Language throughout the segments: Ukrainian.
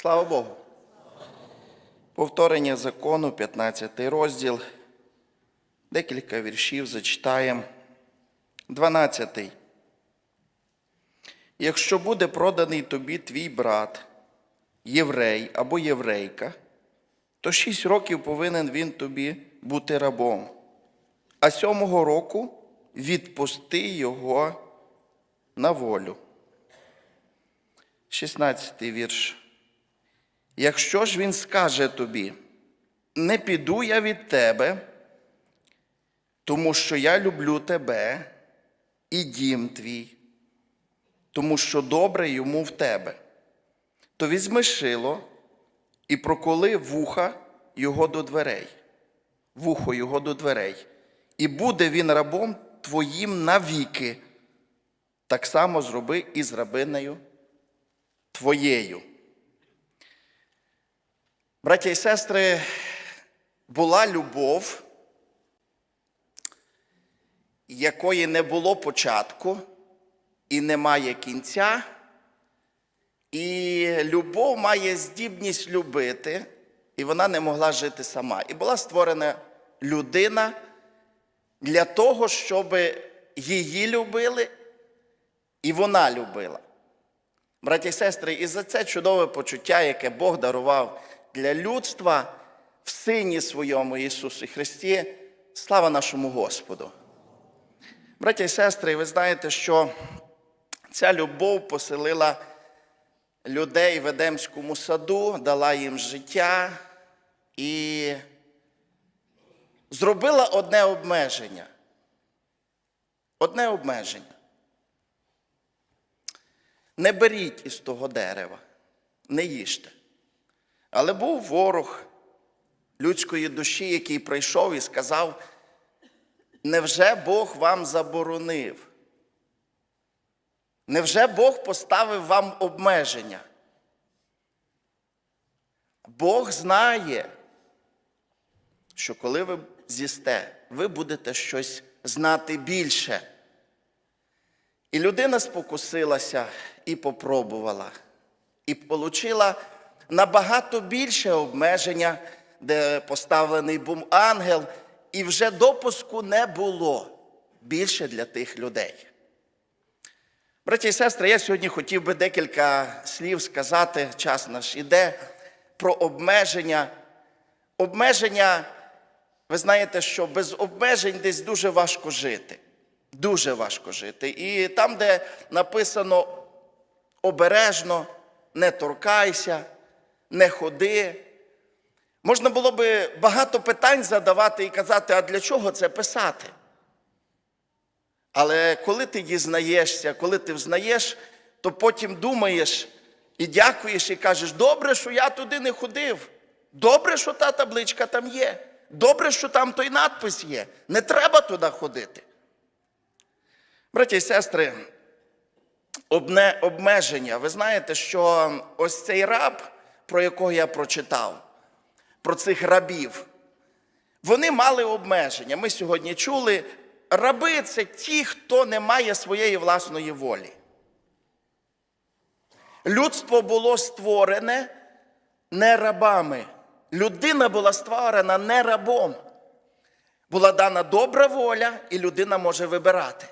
Слава Богу. Повторення закону, 15 розділ. Декілька віршів зачитаємо. 12. Якщо буде проданий тобі твій брат, єврей або єврейка, то шість років повинен він тобі бути рабом, а сьомого року відпусти його на волю. 16 вірш. Якщо ж він скаже тобі, не піду я від тебе, тому що я люблю тебе і дім твій, тому що добре йому в тебе, то візьми шило і проколи вуха його до дверей, вухо його до дверей, і буде він рабом твоїм навіки. Так само зроби і з рабинею твоєю. Браття і сестри, була любов, якої не було початку і немає кінця, і любов має здібність любити, і вона не могла жити сама. І була створена людина для того, щоб її любили, і вона любила. Браті і сестри, і за це чудове почуття, яке Бог дарував для людства в Сині своєму Ісусі Христі, слава нашому Господу. Браті і сестри, ви знаєте, що ця любов поселила людей в Едемському саду, дала їм життя і зробила одне обмеження. Одне обмеження. Не беріть із того дерева, не їжте. Але був ворог людської душі, який прийшов і сказав: невже Бог вам заборонив? Невже Бог поставив вам обмеження? Бог знає, що коли ви з'їсте, ви будете щось знати більше. І людина спокусилася і попробувала, і отримала набагато більше обмеження, де поставлений був ангел, і вже допуску не було більше для тих людей. Браті і сестри, я сьогодні хотів би декілька слів сказати, час наш іде, про обмеження. Обмеження, ви знаєте, що без обмежень десь дуже важко жити. Дуже важко жити. І там, де написано обережно, не торкайся, не ходи. Можна було би багато питань задавати і казати, а для чого це писати? Але коли ти дізнаєшся, коли ти взнаєш, то потім думаєш і дякуєш, і кажеш, добре, що я туди не ходив. Добре, що та табличка там є. Добре, що там той надпис є. Не треба туди ходити. Браті і сестри, обне обмеження. Ви знаєте, що ось цей раб, про якого я прочитав, про цих рабів, вони мали обмеження. Ми сьогодні чули, раби це ті, хто не має своєї власної волі. Людство було створене не рабами. Людина була створена не рабом. Була дана добра воля, і людина може вибирати.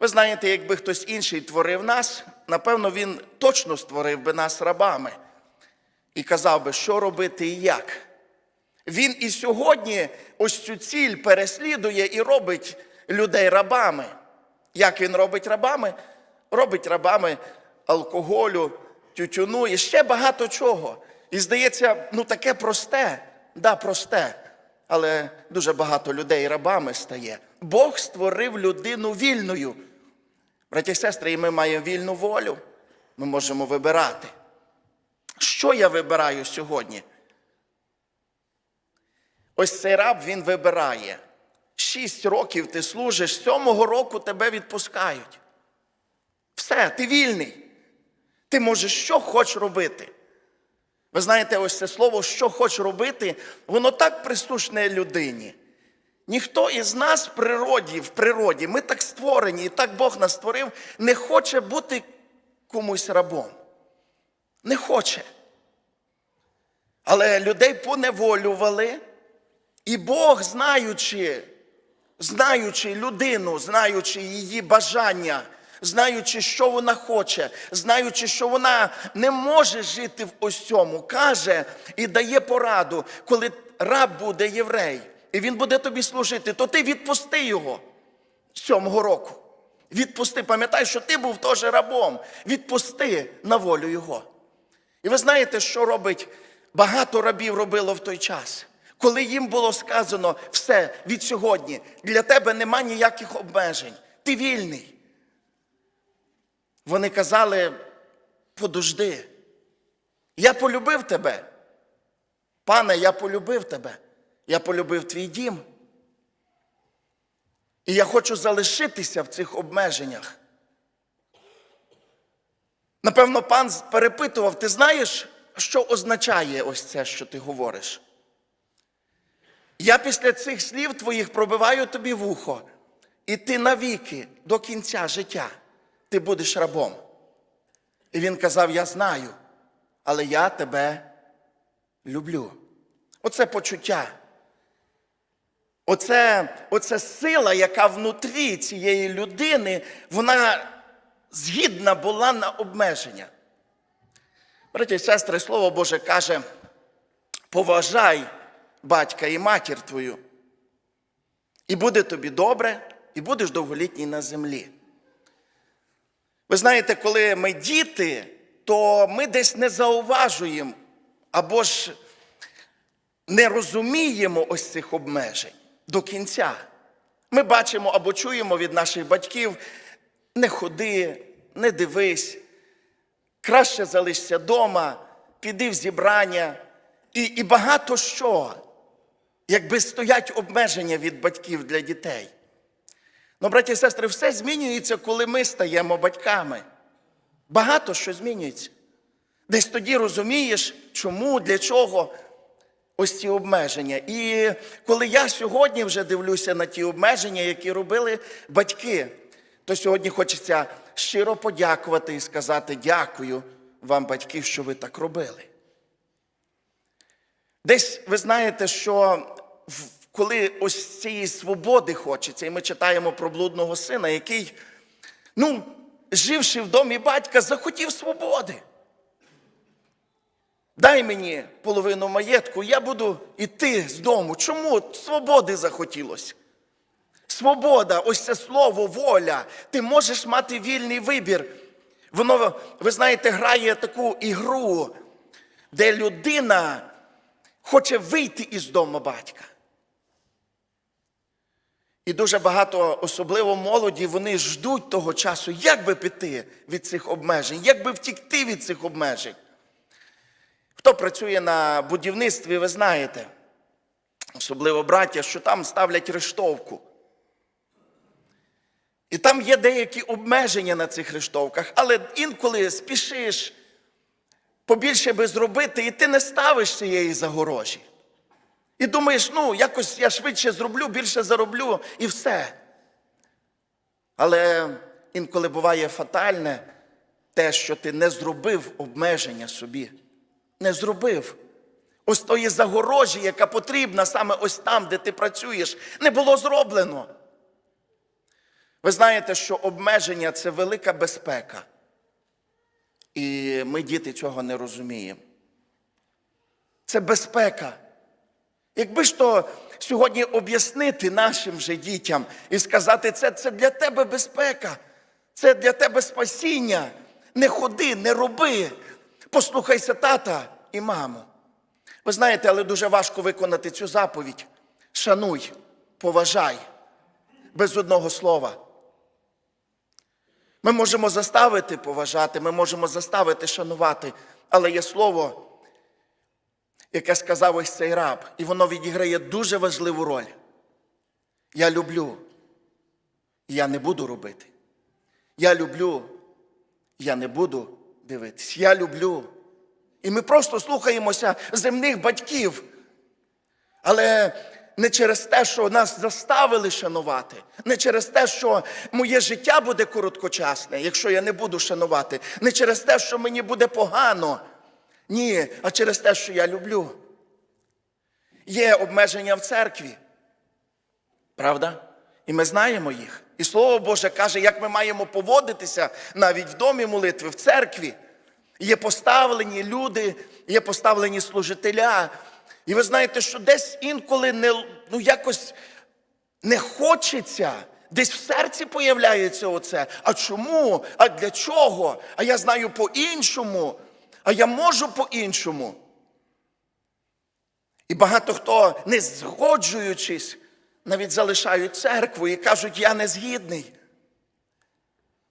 Ви знаєте, якби хтось інший творив нас, напевно, він точно створив би нас рабами і казав би, що робити і як. Він і сьогодні ось цю ціль переслідує і робить людей рабами. Як він робить рабами? Робить рабами алкоголю, тютюну і ще багато чого. І здається, ну таке просте, да, просте, але дуже багато людей рабами стає. Бог створив людину вільною. Браті і сестри, і ми маємо вільну волю. Ми можемо вибирати. Що я вибираю сьогодні? Ось цей раб він вибирає. Шість років ти служиш, сьомого року тебе відпускають. Все, ти вільний. Ти можеш що хочеш робити. Ви знаєте, ось це слово, що хочеш робити, воно так присушне людині. Ніхто із нас в природі, в природі, ми так створені, і так Бог нас створив, не хоче бути комусь рабом. Не хоче. Але людей поневолювали, і Бог, знаючи, знаючи людину, знаючи її бажання, знаючи, що вона хоче, знаючи, що вона не може жити в ось цьому, каже і дає пораду, коли раб буде єврей, і він буде тобі служити, то ти відпусти його сьомого року. Відпусти, пам'ятай, що ти був теж рабом. Відпусти на волю його. І ви знаєте, що робить багато рабів робило в той час, коли їм було сказано все від сьогодні, для тебе нема ніяких обмежень, ти вільний. Вони казали, подожди, я полюбив тебе. Пане, я полюбив тебе, я полюбив твій дім. І я хочу залишитися в цих обмеженнях. Напевно, пан перепитував, ти знаєш, що означає ось це, що ти говориш? Я після цих слів твоїх пробиваю тобі вухо, і ти навіки до кінця життя ти будеш рабом. І він казав: Я знаю, але я тебе люблю. Оце почуття. Оце, оце сила, яка внутрі цієї людини, вона згідна була на обмеження. Браті і сестри, Слово Боже каже: поважай батька і матір твою, і буде тобі добре, і будеш довголітній на землі. Ви знаєте, коли ми діти, то ми десь не зауважуємо або ж не розуміємо ось цих обмежень до кінця. Ми бачимо або чуємо від наших батьків: не ходи, не дивись, краще залишся вдома, піди в зібрання і, і багато що, якби стоять обмеження від батьків для дітей. Ну, браті і сестри, все змінюється, коли ми стаємо батьками. Багато що змінюється. Десь тоді розумієш, чому, для чого ось ці обмеження. І коли я сьогодні вже дивлюся на ті обмеження, які робили батьки, то сьогодні хочеться щиро подякувати і сказати дякую вам, батьки, що ви так робили. Десь ви знаєте, що коли ось цієї свободи хочеться, і ми читаємо про блудного сина, який, ну, живши в домі батька, захотів свободи. Дай мені половину маєтку, я буду йти з дому. Чому? Свободи захотілося. Свобода, ось це слово, воля. Ти можеш мати вільний вибір. Воно, ви знаєте, грає таку ігру, де людина хоче вийти із дому батька. І дуже багато, особливо молоді, вони ждуть того часу, як би піти від цих обмежень, як би втікти від цих обмежень. Хто працює на будівництві, ви знаєте, особливо браття, що там ставлять рештовку. І там є деякі обмеження на цих рештовках, але інколи спішиш побільше би зробити, і ти не ставиш цієї загорожі. І думаєш, ну, якось я швидше зроблю, більше зароблю і все. Але інколи буває фатальне те, що ти не зробив обмеження собі. Не зробив. Ось тої загорожі, яка потрібна саме ось там, де ти працюєш, не було зроблено. Ви знаєте, що обмеження це велика безпека. І ми, діти, цього не розуміємо. Це безпека. Якби ж то сьогодні об'яснити нашим же дітям і сказати, це, це для тебе безпека, це для тебе спасіння. Не ходи, не роби. Послухайся тата і маму. Ви знаєте, але дуже важко виконати цю заповідь. Шануй, поважай, без одного слова. Ми можемо заставити поважати, ми можемо заставити шанувати, але є слово, яке сказав ось цей раб, і воно відіграє дуже важливу роль. Я люблю, я не буду робити. Я люблю, я не буду дивитись. Я люблю. І ми просто слухаємося земних батьків. Але не через те, що нас заставили шанувати, не через те, що моє життя буде короткочасне, якщо я не буду шанувати, не через те, що мені буде погано, Ні, а через те, що я люблю. Є обмеження в церкві. Правда? І ми знаємо їх. І Слово Боже каже, як ми маємо поводитися навіть в домі молитви, в церкві. Є поставлені люди, є поставлені служителя. І ви знаєте, що десь інколи не, ну, якось не хочеться, десь в серці появляється оце. А чому? А для чого? А я знаю по-іншому, а я можу по-іншому. І багато хто, не згоджуючись, навіть залишають церкву і кажуть, я не згідний.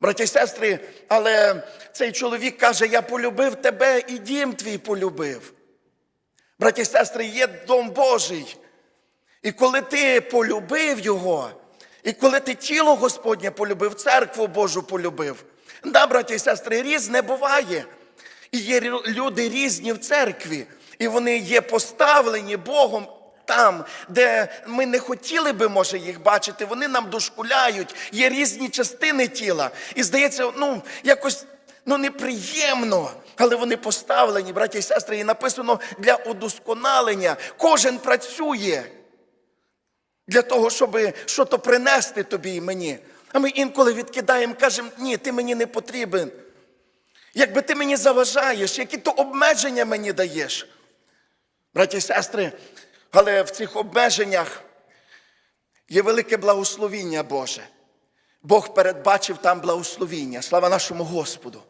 Браті і сестри, але цей чоловік каже, я полюбив тебе і дім твій полюбив. Браті і сестри, є дом Божий. І коли ти полюбив його, і коли ти тіло Господнє полюбив, церкву Божу полюбив, да, браті і сестри, різне буває. І є люди різні в церкві, і вони є поставлені Богом там, де ми не хотіли би, може, їх бачити, вони нам дошкуляють, є різні частини тіла. І здається, ну, якось ну, неприємно, але вони поставлені, браті і сестри, і написано для удосконалення. Кожен працює для того, щоб щось принести тобі і мені. А ми інколи відкидаємо, кажемо, ні, ти мені не потрібен. Якби ти мені заважаєш, які то обмеження мені даєш. Браті і сестри, але в цих обмеженнях є велике благословіння Боже. Бог передбачив там благословіння. Слава нашому Господу.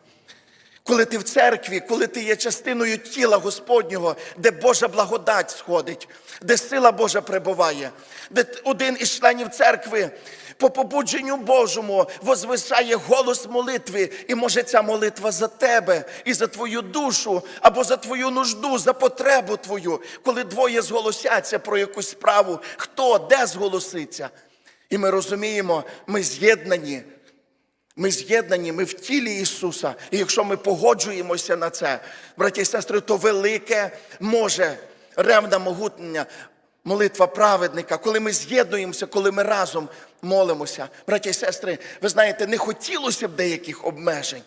Коли ти в церкві, коли ти є частиною тіла Господнього, де Божа благодать сходить, де сила Божа пребуває, де один із членів церкви по побудженню Божому возвишає голос молитви, і може ця молитва за тебе і за твою душу, або за твою нужду, за потребу твою, коли двоє зголосяться про якусь справу, хто де зголоситься. І ми розуміємо, ми з'єднані. Ми з'єднані, ми в тілі Ісуса. І якщо ми погоджуємося на це, браті і сестри, то велике може ревна могутня молитва праведника, коли ми з'єднуємося, коли ми разом молимося. Браті і сестри, ви знаєте, не хотілося б деяких обмежень.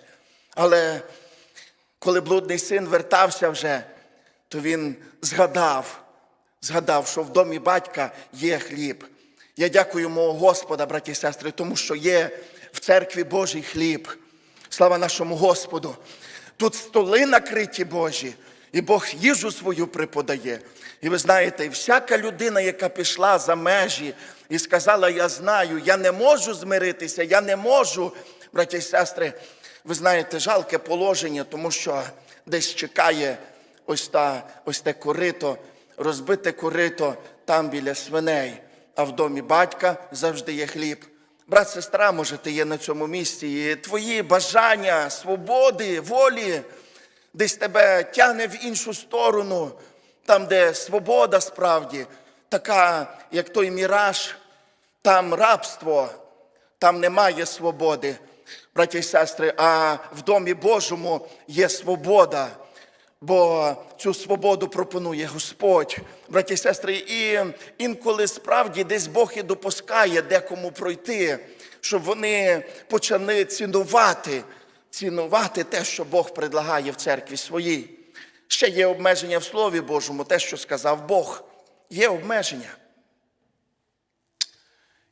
Але коли блудний син вертався вже, то він згадав, згадав, що в домі батька є хліб. Я дякую мого Господа, браті і сестри, тому що є в церкві Божий хліб. Слава нашому Господу. Тут столи накриті Божі, і Бог їжу свою преподає. І ви знаєте, всяка людина, яка пішла за межі і сказала, я знаю, я не можу змиритися, я не можу, браті і сестри, ви знаєте, жалке положення, тому що десь чекає ось, та, ось те корито, розбите корито там біля свиней, а в домі батька завжди є хліб. Брат, сестра, може, ти є на цьому місці, і твої бажання, свободи, волі десь тебе тягне в іншу сторону, там, де свобода справді, така, як той міраж, там рабство, там немає свободи, браті і сестри, а в Домі Божому є свобода. Бо цю свободу пропонує Господь, браті і сестри, і інколи справді десь Бог і допускає декому пройти, щоб вони почали цінувати, цінувати те, що Бог предлагає в церкві своїй. Ще є обмеження в Слові Божому, те, що сказав Бог. Є обмеження.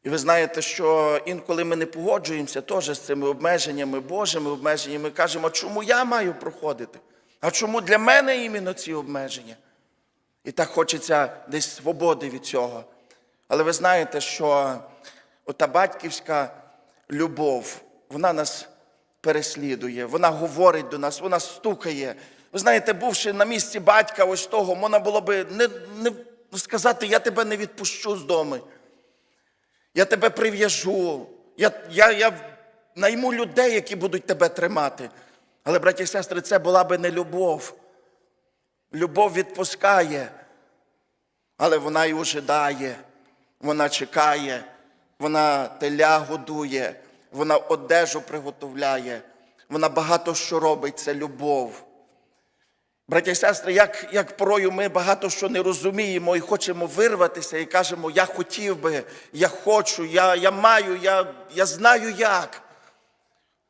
І ви знаєте, що інколи ми не погоджуємося теж з цими обмеженнями, Божими обмеженнями, кажемо, чому я маю проходити? А чому для мене іменно ці обмеження? І так хочеться десь свободи від цього. Але ви знаєте, що ота батьківська любов, вона нас переслідує, вона говорить до нас, вона стукає. Ви знаєте, бувши на місці батька ось того, можна було би не, не сказати, я тебе не відпущу з дому. Я тебе прив'яжу. Я, я, я найму людей, які будуть тебе тримати. Але, браті і сестри, це була би не любов. Любов відпускає, але вона й ожидає, вона чекає, вона теля годує, вона одежу приготовляє, вона багато що робить, це любов. Браті і сестри, як, як порою ми багато що не розуміємо і хочемо вирватися, і кажемо, я хотів би, я хочу, я, я маю, я, я знаю як.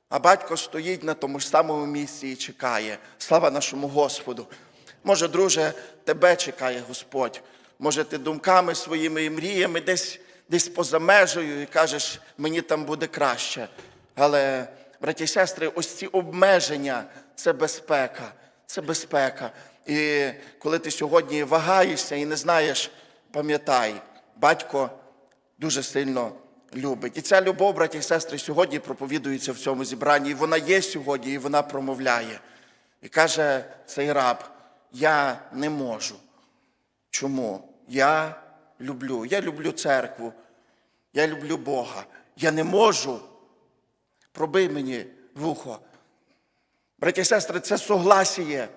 А батько стоїть на тому ж самому місці і чекає. Слава нашому Господу. Може, друже, тебе чекає Господь. Може, ти думками своїми і мріями десь, десь поза межею і кажеш, мені там буде краще. Але, браті і сестри, ось ці обмеження це безпека. Це безпека. І коли ти сьогодні вагаєшся і не знаєш, пам'ятай, батько дуже сильно любить. І ця любов, браті і сестри, сьогодні проповідується в цьому зібранні. І вона є сьогодні, і вона промовляє. І каже цей раб: Я не можу. Чому? Я люблю. Я люблю церкву. Я люблю Бога. Я не можу. Пробий мені вухо. Браті і сестри, це согласіє.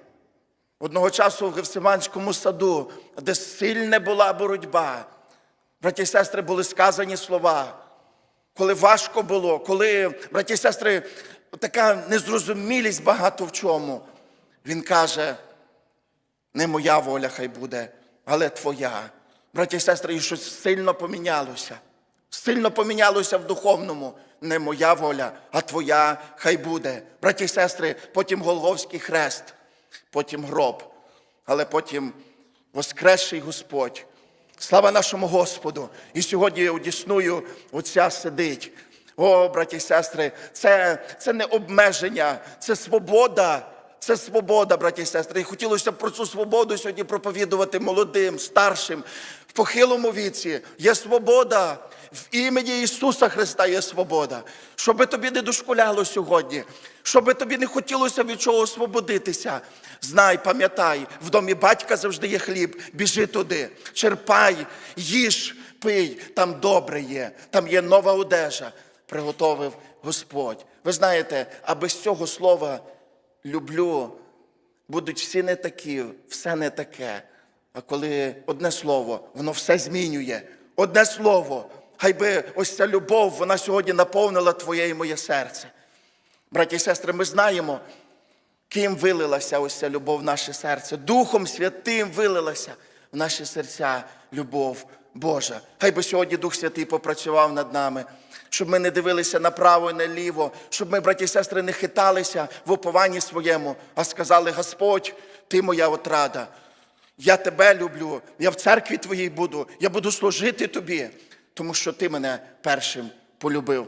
Одного часу в Гефсиманському саду, де сильна була боротьба, браті і сестри, були сказані слова, коли важко було, коли, браті і сестри, така незрозумілість багато в чому. Він каже, не моя воля хай буде, але твоя. Браті і сестри, щось сильно помінялося. Сильно помінялося в духовному. Не моя воля, а твоя хай буде. Браті і сестри, потім Голговський хрест, потім гроб, але потім воскресший Господь. Слава нашому Господу! І сьогодні одісною Отця сидить. О, браті і сестри, це, це не обмеження, це свобода. Це свобода, браті і сестри. І хотілося б про цю свободу сьогодні проповідувати молодим, старшим, в похилому віці. Є свобода. В імені Ісуса Христа є свобода. Щоби тобі не дошкуляло сьогодні, щоби тобі не хотілося від чого освободитися. Знай, пам'ятай, в домі батька завжди є хліб, біжи туди, черпай, їж, пий, там добре є, там є нова одежа, приготовив Господь. Ви знаєте, а без цього слова люблю, будуть всі не такі, все не таке. А коли одне слово, воно все змінює. Одне слово, хай би ось ця любов, вона сьогодні наповнила твоє і моє серце. Браті і сестри, ми знаємо, ким вилилася ось ця любов в наше серце. Духом Святим вилилася в наші серця любов Божа. Хай би сьогодні Дух Святий попрацював над нами, щоб ми не дивилися направо і наліво, щоб ми, браті і сестри, не хиталися в упованні своєму, а сказали: Господь, ти моя отрада. Я тебе люблю, я в церкві твоїй буду, я буду служити тобі, тому що ти мене першим полюбив.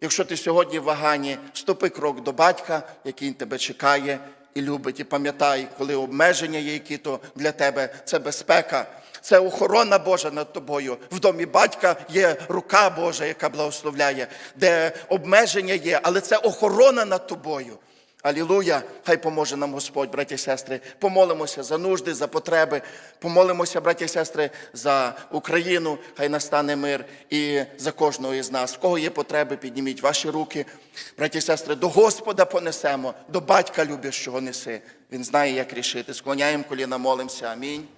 Якщо ти сьогодні в ваганні, ступи крок до батька, який тебе чекає і любить. І пам'ятай, коли обмеження є, які то для тебе це безпека, це охорона Божа над тобою. В домі батька є рука Божа, яка благословляє, де обмеження є, але це охорона над тобою. Алілуя! Хай поможе нам Господь, браті і сестри. Помолимося за нужди, за потреби. Помолимося, браті і сестри, за Україну. Хай настане мир і за кожного із нас. В кого є потреби, підніміть ваші руки. Браті і сестри, до Господа понесемо, до батька любящого неси. Він знає, як рішити. Склоняємо коліна, молимося. Амінь.